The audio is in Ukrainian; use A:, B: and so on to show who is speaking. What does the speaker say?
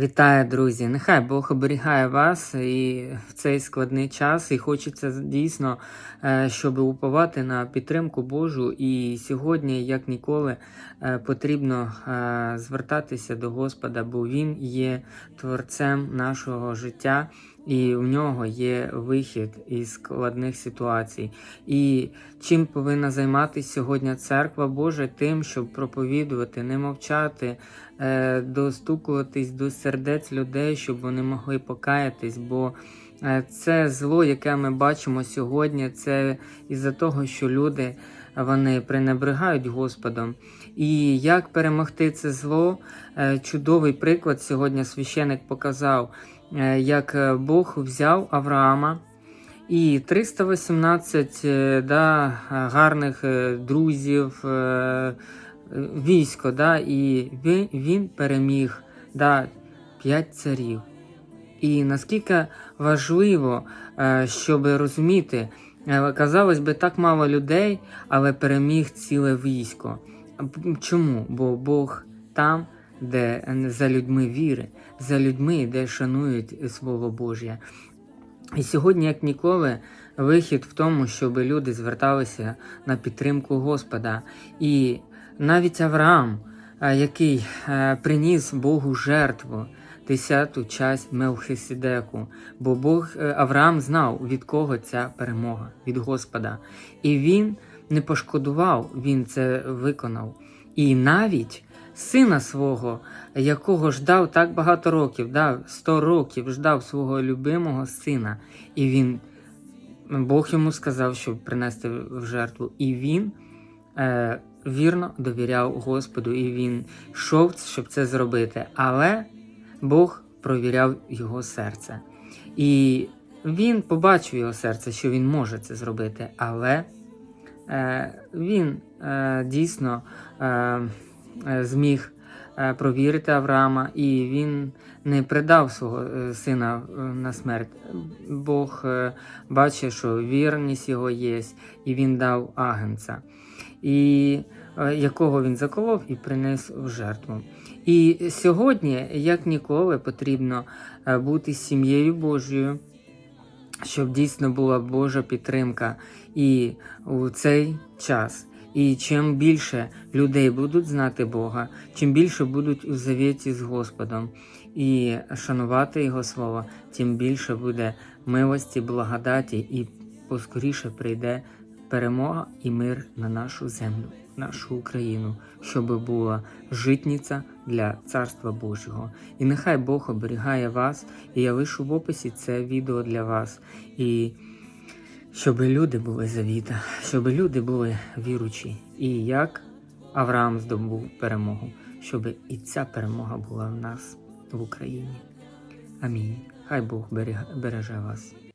A: Вітаю, друзі! Нехай Бог оберігає вас і в цей складний час. І хочеться дійсно, е, щоб уповати на підтримку Божу. І сьогодні, як ніколи, е, потрібно е, звертатися до Господа, бо Він є творцем нашого життя. І в нього є вихід із складних ситуацій. І чим повинна займатися сьогодні церква Божа? Тим, щоб проповідувати, не мовчати, е, достукуватись до сердець людей, щоб вони могли покаятись. Бо е, це зло, яке ми бачимо сьогодні, це із-за того, що люди вони пренебрегають Господом. І як перемогти це зло? Е, Чудовий приклад сьогодні священик показав, як е, Бог взяв Авраама. І 318 е, да, гарних е, друзів, е, е, військо, да, і він, він переміг да, п'ять царів. І наскільки важливо, е, щоб розуміти, е, казалось би, так мало людей, але переміг ціле військо. Чому? Бо Бог там, де за людьми віри, за людьми, де шанують Слово Божє. І сьогодні, як ніколи, вихід в тому, щоб люди зверталися на підтримку Господа. І навіть Авраам, е, який е, приніс Богу жертву, десяту часть Мелхиседеку, бо Бог е, Авраам знав, від кого ця перемога, від Господа. І він не пошкодував, він це виконав. І навіть сина свого, якого ждав так багато років, да, 100 років ждав свого любимого сина, і він Бог йому сказав, щоб принести в жертву, і він е, вірно довіряв Господу, і він йшов, щоб це зробити. Але Бог провіряв його серце. І він побачив його серце, що він може це зробити, але е, він е, дійсно е, зміг е, провірити Авраама, і він не придав свого е, сина е, на смерть. Бог е, бачить, що вірність його є, і він дав агнця, і е, якого він заколов і приніс в жертву. І сьогодні, як ніколи, потрібно е, бути сім'єю Божою, щоб дійсно була Божа підтримка і у цей час. І чим більше людей будуть знати Бога, чим більше будуть у завіті з Господом і шанувати Його Слово, тим більше буде милості, благодаті, і поскоріше прийде перемога і мир на нашу землю, нашу Україну, щоб була житниця для Царства Божого. І нехай Бог оберігає вас, і я лишу в описі це відео для вас. І щоб люди були завіта, щоб люди були віручі, і як Авраам здобув перемогу, щоб і ця перемога була в нас в Україні. Амінь. Хай Бог береже вас.